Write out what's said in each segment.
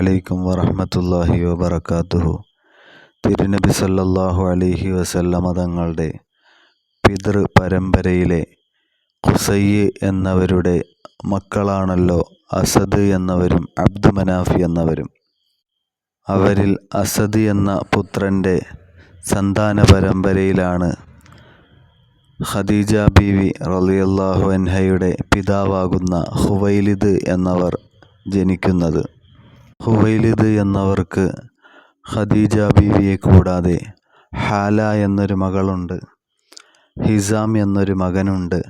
അലൈക്കും വറഹ്മത്തുള്ളാഹി വബറകാതുഹു. തിരുനബി സല്ലല്ലാഹു അലൈഹി വസല്ലമ തങ്ങളുടെ പിതൃ പരമ്പരയിലെ ഖുസയ്യ് എന്നവരുടെ മക്കളാണല്ലോ അസദ് എന്നവരും അബ്ദു മനാഫി എന്നവരും. അവരിൽ അസദ് എന്ന പുത്രന്റെ സന്താന പരമ്പരയിലാണ് ഖദീജ ബീവി റളിയല്ലാഹു അൻഹയുടെ പിതാവാകുന്ന ഹുവൈലിദ് എന്നവർ ജനിക്കുന്നത്. ഹുവൈലിദ് എന്നവർക്ക് ഖദീജ ബീവിയെ കൂടാതെ ഹാല എന്നൊരു മകളുണ്ട്. ഹിസാം എന്നൊരു മകനുണ്ട്.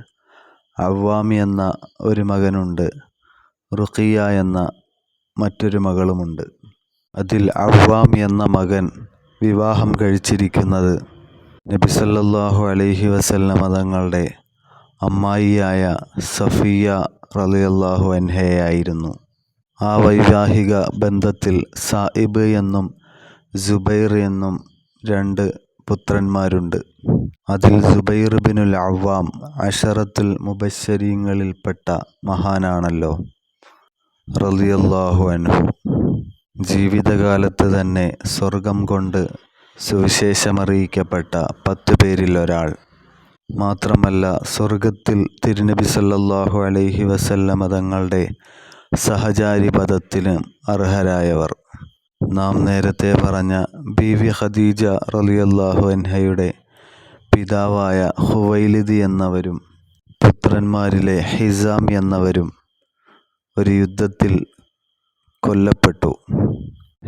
അവ്വാം എന്ന ഒരു മകനുണ്ട്. റുഖിയ എന്ന മറ്റൊരു മകളുമുണ്ട്. അതിൽ അവ്വാം എന്ന മകൻ വിവാഹം കഴിച്ചിരിക്കുന്നത് നബിസല്ലാഹു അലൈഹി വസല്ലമ തങ്ങളുടെ അമ്മായിയായ സഫിയ റലിയല്ലാഹു അൻഹയായിരുന്നു ആ വൈവാഹിക ബന്ധത്തിൽ സായിബ് എന്നും സുബൈർ എന്നും രണ്ട് പുത്രന്മാരുണ്ട്. അതിൽ സുബൈർ ബിനുൽ അവ്വാം അഷറത്തുൽ മുബശ്ശരീങ്ങളിൽപ്പെട്ട മഹാനാണല്ലോ. റളിയല്ലാഹു അൻഹു. ജീവിതകാലത്ത് തന്നെ സ്വർഗം കൊണ്ട് സുവിശേഷമറിയിക്കപ്പെട്ട പത്ത് പേരിൽ ഒരാൾ. മാത്രമല്ല സ്വർഗത്തിൽ തിരുനബി സല്ലല്ലാഹു അലൈഹി വസല്ലമ തങ്ങളുടെ സഹചാരി പദത്തിന് അർഹരായവർ. നാം നേരത്തെ പറഞ്ഞ ബീവി ഖദീജ റളിയല്ലാഹു അൻഹയുടെ പിതാവായ ഹുവൈലിദ് എന്നവരും പുത്രന്മാരിലെ ഹിസാം എന്നവരും ഒരു യുദ്ധത്തിൽ കൊല്ലപ്പെട്ടു.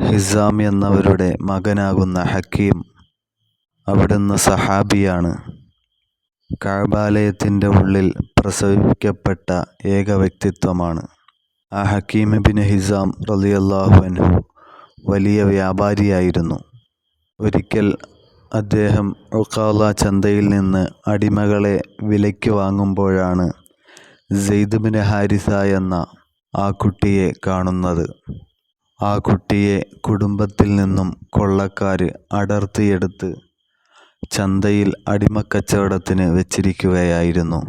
ഹിസാം എന്നവരുടെ മകനാകുന്ന ഹക്കീം അവിടുന്ന് സഹാബിയാണ്. കാബാലയത്തിന്റെ ഉള്ളിൽ പ്രസവിക്കപ്പെട്ട ഏക വ്യക്തിത്വമാണ്. ആ ഹക്കീം ബിൻ ഹിസാം റളിയല്ലാഹു അൻഹു വലിയ വ്യാപാരിയായിരുന്നു. ഒരിക്കൽ അദ്ദേഹം ഉഖാല ചന്തയിൽ നിന്ന് അടിമകളെ വിലയ്ക്ക് വാങ്ങുമ്പോഴാണ് ജെയ്ദുബിൻ ബിൻ ഹാരിസ എന്ന ആ കുട്ടിയെ കാണുന്നത്. ആ കുട്ടിയെ കുടുംബത്തിൽ നിന്നും കൊള്ളക്കാർ അടർത്തിയെടുത്ത് ചന്തയിൽ അടിമക്കച്ചവടത്തിന് വെച്ചിരിക്കുകയായിരുന്നു.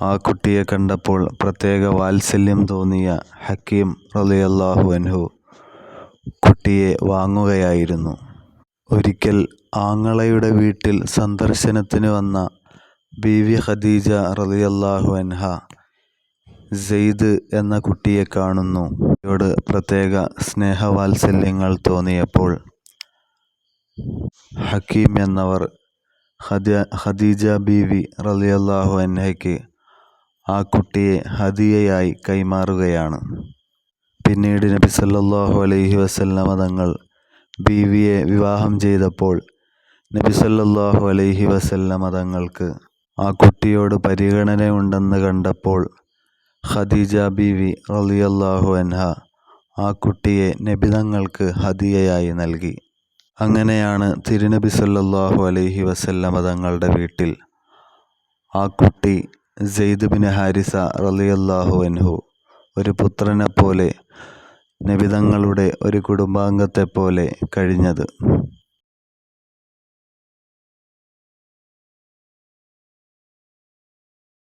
ആ കുട്ടിയെ കണ്ടപ്പോൾ പ്രത്യേക വാത്സല്യം തോന്നിയ ഹക്കീം റളിയല്ലാഹു അൻഹു കുട്ടിയെ വാങ്ങുകയായിരുന്നു. ഒരിക്കൽ ആങ്ങളയുടെ വീട്ടിൽ സന്ദർശനത്തിന് വന്ന ബീവി ഖദീജ റളിയല്ലാഹു അൻഹ സെയ്ദ് എന്ന കുട്ടിയെ കാണുന്നു. യോട് പ്രത്യേക സ്നേഹവാത്സല്യങ്ങൾ തോന്നിയപ്പോൾ ഹക്കീം എന്നവർ ഖദീജ ബീവി റളിയല്ലാഹു അൻഹയ്ക്ക് ആ കുട്ടിയെ ഹദിയയായി കൈമാറുകയാണ്. പിന്നീട് നബി സല്ലല്ലാഹു അലൈഹി വസല്ലമ തങ്ങൾ ബീവിയെ വിവാഹം ചെയ്തപ്പോൾ നബി സല്ലല്ലാഹു അലൈഹി വസല്ലമ തങ്ങൾക്ക് ആ കുട്ടിയോട് പരിഗണന ഉണ്ടെന്ന് കണ്ടപ്പോൾ ഖദീജ ബീവി റളിയല്ലാഹു അൻഹ ആ കുട്ടിയെ നബി തങ്ങൾക്ക് ഹദിയയായി നൽകി. അങ്ങനെയാണ് തിരുനബി സല്ലാഹു അലൈഹി വസല്ലമ തങ്ങളുടെ വീട്ടിൽ ആ കുട്ടി സെയ്ദ് ബിൻ ഹാരിസ റളിയല്ലാഹു അൻഹു ഒരു പുത്രനെപ്പോലെ നബിതങ്ങളുടെ ഒരു കുടുംബാംഗത്തെപ്പോലെ കഴിഞ്ഞത്.